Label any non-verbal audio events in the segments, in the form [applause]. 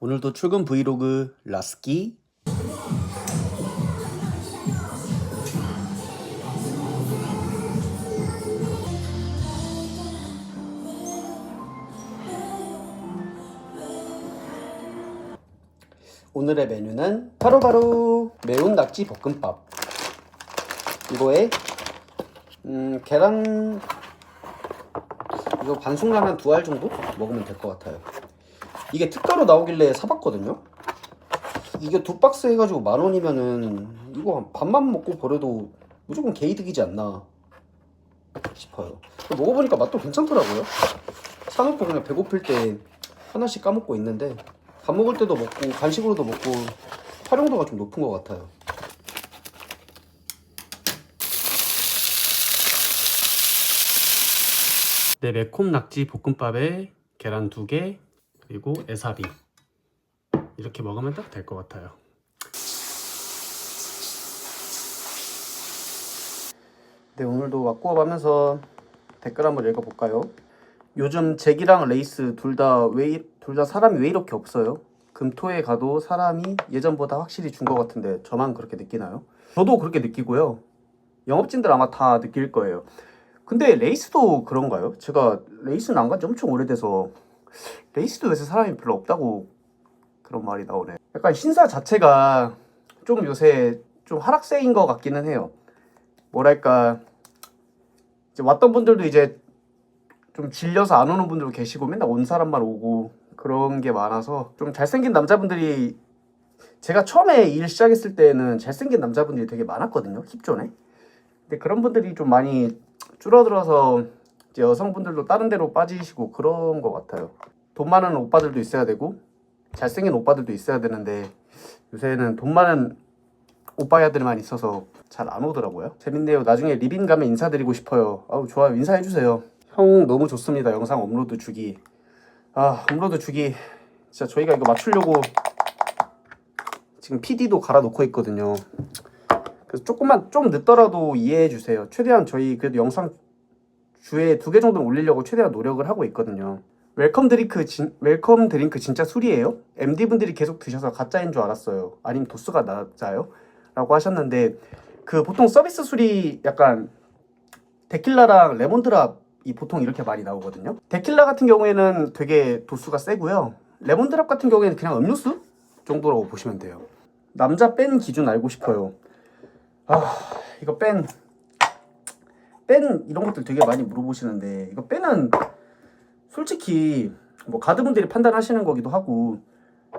오늘도 출근 브이로그 라스키. 오늘의 메뉴는 바로 바로 매운 낙지 볶음밥. 이거에 음, 계란 이거 반숙라면 두 알 정도 먹으면 될 것 같아요 이게 특가로 나오길래 사봤거든요. 이게 두 박스 해가지고 만 원이면은 이거 한 반만 먹고 버려도 무조건 개이득이지 않나 싶어요. 먹어보니까 맛도 괜찮더라고요. 사놓고 그냥 배고플 때 하나씩 까먹고 있는데 밥 먹을 때도 먹고 간식으로도 먹고 활용도가 좀 높은 것 같아요. 네, 매콤 낙지 볶음밥에 계란 두 개, 그리고 애사비 이렇게 먹으면 딱 될 것 같아요. 네 오늘도 왁구업 하면서 댓글 한번 읽어볼까요? 요즘 잭이랑 레이스 둘 다왜둘 다 사람이 왜 이렇게 없어요? 금토에 가도 사람이 예전보다 확실히 준 것 같은데 저만 그렇게 느끼나요? 저도 그렇게 느끼고요. 영업진들 아마 다 느낄 거예요. 근데 레이스도 그런가요? 제가 레이스는 안 간지 엄청 오래돼서 레이스도 요새 사람이 별로 없다고 그런 말이 나오네. 약간 신사 자체가 좀 요새 좀 하락세인 것 같기는 해요. 뭐랄까 이제 왔던 분들도 이제 좀 질려서 안 오는 분들도 계시고 맨날 온 사람만 오고 그런 게 많아서 좀 잘생긴 남자분들이 제가 처음에 일 시작했을 때는 잘생긴 남자분들이 되게 많았거든요 힙존에 근데 그런 분들이 좀 많이 줄어들어서 여성분들도 다른 데로 빠지시고 그런 것 같아요. 돈 많은 오빠들도 있어야 되고 잘생긴 오빠들도 있어야 되는데 요새는 돈 많은 오빠야들만 있어서 잘 안 오더라고요. 재밌네요. 나중에 리빈 가면 인사드리고 싶어요. 아우 좋아요. 인사해 주세요. 형 너무 좋습니다. 영상 업로드 주기. 아 업로드 주기. 진짜 저희가 이거 맞추려고 지금 PD도 갈아 놓고 있거든요. 그래서 조금만 좀 늦더라도 이해해 주세요. 최대한 저희 그래도 영상 주에 두 개 정도는 올리려고 최대한 노력을 하고 있거든요. 웰컴 드링크 진, 웰컴 드링크 진짜 술이에요? MD 분들이 계속 드셔서 가짜인 줄 알았어요. 아니면 도수가 낮아요? 라고 하셨는데 그 보통 서비스 술이 약간 데킬라랑 레몬드랍이 보통 이렇게 많이 나오거든요. 데킬라 같은 경우에는 되게 도수가 세고요. 레몬드랍 같은 경우에는 그냥 음료수 정도라고 보시면 돼요. 남자 뺀 기준 알고 싶어요. 아 이거 뺀 뺀 이런 것들 되게 많이 물어보시는데 이거 빼는 솔직히 뭐 가드분들이 판단하시는 거기도 하고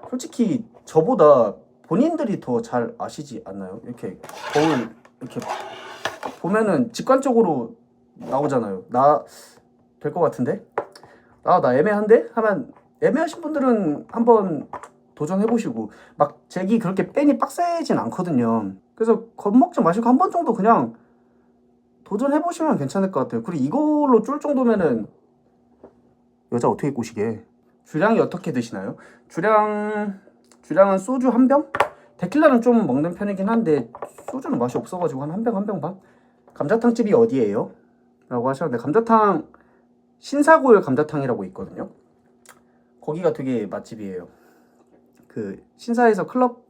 솔직히 저보다 본인들이 더 잘 아시지 않나요? 이렇게 거울 이렇게 보면은 직관적으로 나오잖아요. 나 될 것 같은데? 아 나 애매한데? 하면 애매하신 분들은 한번 도전해 보시고 막 잭이 그렇게 뺀이 빡세진 않거든요. 그래서 겁먹지 마시고 한 번 정도 그냥 도전해 보시면 괜찮을 것 같아요. 그리고 이걸로 쫄 정도면은 여자 어떻게 꼬시게? 주량이 어떻게 드시나요? 주량 주량은 소주 한 병? 데킬라는 좀 먹는 편이긴 한데 소주는 맛이 없어가지고 한 한 병 한 병 반. 감자탕 집이 어디예요? 라고 하셨는데 감자탕 신사골 감자탕이라고 있거든요. 거기가 되게 맛집이에요. 그 신사에서 클럽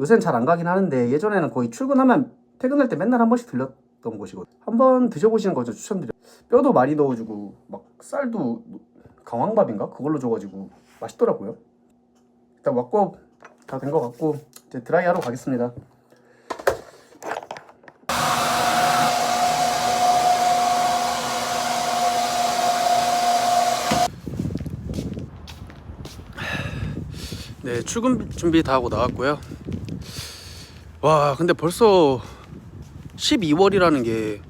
요새는 잘 안 가긴 하는데 예전에는 거의 출근하면 퇴근할 때 맨날 한 번씩 들렸 던 곳이거든요. 한번 드셔보시는 거죠 추천드려요. 뼈도 많이 넣어주고 막 쌀도 강황밥인가 그걸로 줘가지고 맛있더라고요. 일단 왁구업 다된 것 같고 이제 드라이 하러 가겠습니다. 네, 출근 준비 다 하고 나왔고요. 와, 근데 벌써 12월이라는 게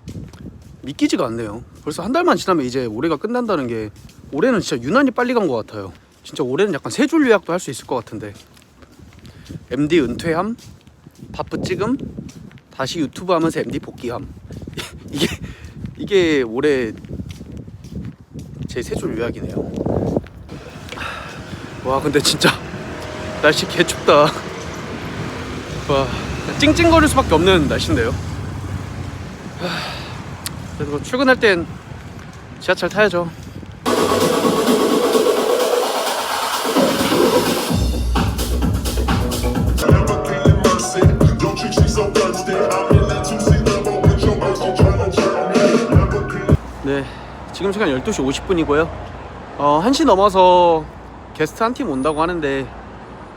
믿기지가 않네요. 벌써 한 달만 지나면 이제 올해가 끝난다는 게 올해는 진짜 유난히 빨리 간 것 같아요. 진짜 올해는 약간 세 줄 요약도 할 수 있을 것 같은데. MD 은퇴함, 바쁘 찍음, 다시 유튜브 하면서 MD 복귀함. [laughs] 이게 이게 올해 제 세 줄 요약이네요. 와, 근데 진짜 날씨 개 춥다. 와, 찡찡거릴 수밖에 없는 날씨인데요. 그래도 출근할 땐 지하철 타야죠. 네, 지금 시간 12시 50분이고요. 어, 1시 넘어서 게스트 한 팀 온다고 하는데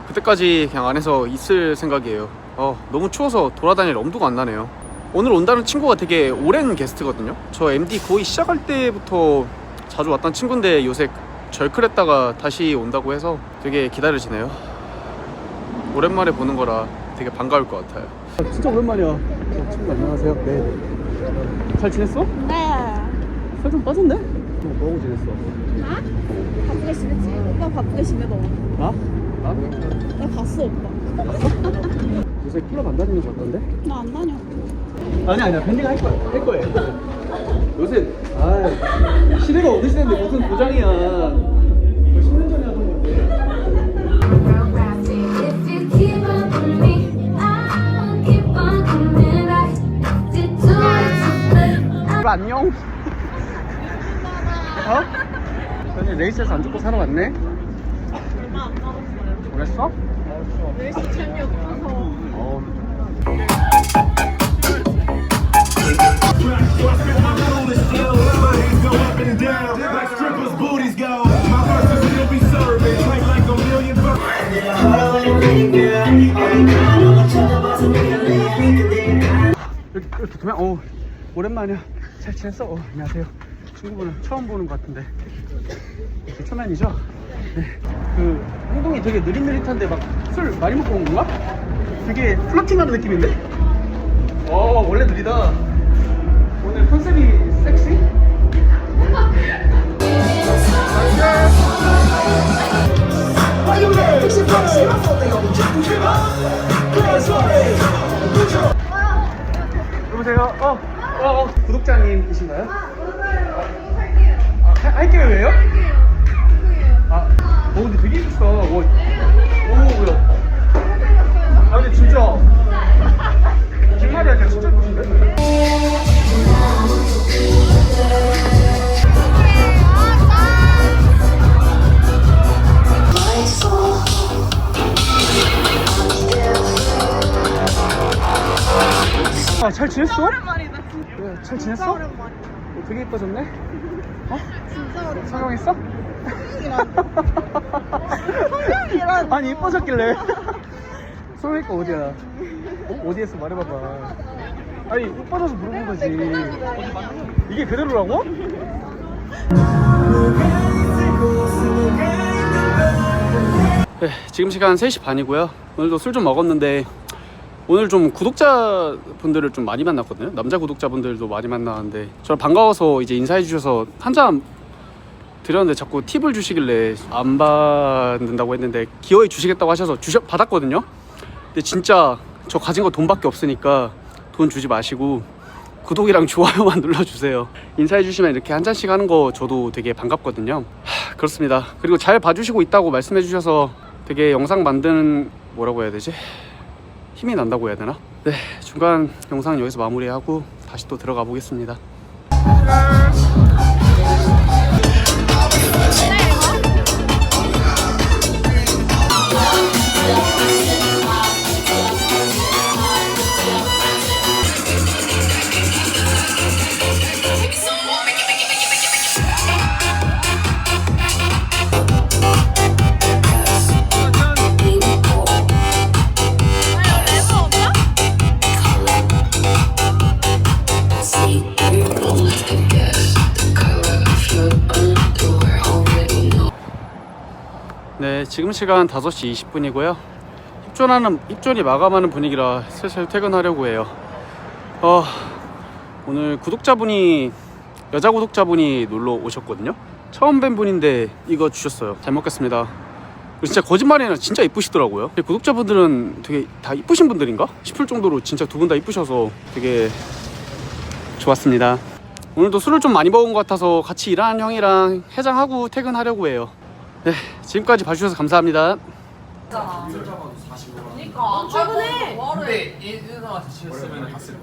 그때까지 그냥 안에서 있을 생각이에요. 어, 너무 추워서 돌아다닐 엄두가 안 나네요. 오늘 온다는 친구가 되게 오랜 게스트거든요. 저 MD 거의 시작할 때부터 자주 왔던 친구인데 요새 절클했다가 다시 온다고 해서 되게 기다려지네요. 오랜만에 보는 거라 되게 반가울 것 같아요. 진짜 오랜만이야. 친구 안녕하세요. 네. 잘 지냈어? 네. 살좀 빠졌네? 뭐하고 지냈어? 아? 바쁘게 지냈지. 오빠 바쁘게 지내고. 나? 나? 나 봤어 오빠. [laughs] 요새 클럽 안 다니는 거 같던데? 나 안 다녀. 아니 아니야 밴딩 할 거야 할 거예요 요새 아 시대가 어느 시대인데 무슨 도장이야 10년 전에 하던 건데 it 안녕 어? 아니 레이스에서 안 죽고 사러 왔네 얼마 안 남았어요. 그랬어? 레이스 재미없어서. 어 이렇게, 두면 어 오랜만이야 잘 지냈어? 어, 안녕하세요 친구분은 처음 보는 것 같은데 이렇게 초면이죠? 네그 행동이 되게 느릿느릿한데 막 술 많이 먹고 온 건가? 되게 플러팅하는 느낌인데? 어 원래 느리다 오늘 컨셉이 섹시? 여보세요? 어, 어, 어. 구독자님이신가요? 아, 할- 할게요, 왜요? 아, 어, 근데 되게 이쁘다. 오, 오, 뭐야. 아, 근데 진짜. 길말이 아니라 진짜 이쁘신데? 지냈어? 오랜만이다. 진짜 네, 잘 지냈어? 오랜만. 어, 되게 이뻐졌네? 어? 진짜 오랜만. 성형했어? 성형이란. 아니 이뻐졌길래 소매가 [laughs] 어디야? 어? 어디 했어 말해봐봐 아니 이뻐져서 물어본 거지 이게 그대로라고? 네, 지금 시간 3시 반이고요 오늘도 술 좀 먹었는데 오늘 좀 구독자 분들을 좀 많이 만났거든요 남자 구독자 분들도 많이 만나는데 저를 반가워서 이제 인사해 주셔서 한잔 드렸는데 자꾸 팁을 주시길래 안 받는다고 했는데 기어이 주시겠다고 하셔서 주셔 받았거든요. 근데 진짜 저 가진 거 돈밖에 없으니까 돈 주지 마시고 구독이랑 좋아요만 [laughs] 눌러주세요. 인사해 주시면 이렇게 한 잔씩 하는 거 저도 되게 반갑거든요. 하, 그렇습니다. 그리고 잘 봐주시고 있다고 말씀해 주셔서 되게 영상 만드는 뭐라고 해야 되지? 힘이 난다고 해야 되나? 네 중간 영상 여기서 마무리하고 다시 또 들어가 보겠습니다. 네, 지금 시간 5시 20분이고요. 입존하는 입존이 마감하는 분위기라 슬슬 퇴근하려고 해요. 어, 오늘 구독자분이 여자 구독자분이 놀러 오셨거든요. 처음 뵌 분인데 이거 주셨어요. 잘 먹겠습니다. 진짜 거짓말이 아니라 진짜 이쁘시더라고요. 구독자분들은 되게 다 이쁘신 분들인가 싶을 정도로 진짜 두 분 다 이쁘셔서 되게 좋았습니다. 오늘도 술을 좀 많이 먹은 것 같아서 같이 일하는 형이랑 해장하고 퇴근하려고 해요. 네, 지금까지 봐주셔서 감사합니다. 근데 인사한테 지셨으면 갔을